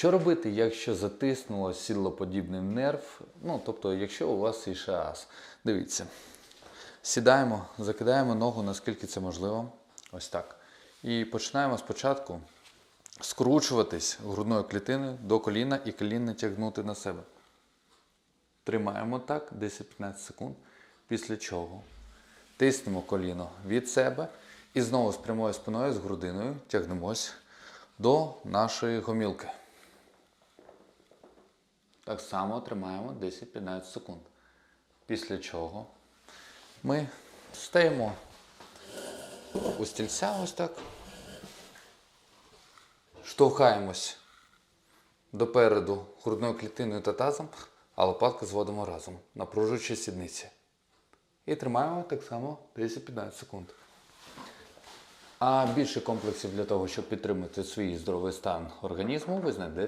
Що робити, якщо затиснуло сідлоподібний нерв? Ну, тобто, якщо у вас ішеаз. Дивіться. Сідаємо, закидаємо ногу, наскільки це можливо. Ось так. І починаємо спочатку скручуватись грудною клітиною до коліна і колінне тягнути на себе. Тримаємо так 10-15 секунд. Після чого тиснемо коліно від себе і знову з прямою спиною, з грудиною тягнемось до нашої гомілки. Так само тримаємо 10-15 секунд. Після чого ми стаємо у стільця ось так. Штовхаємось допереду грудною клітиною та тазом, а лопатки зводимо разом, напружуючи сідниці. І тримаємо так само 10-15 секунд. А більше комплексів для того, щоб підтримати свій здоровий стан організму, ви знайдете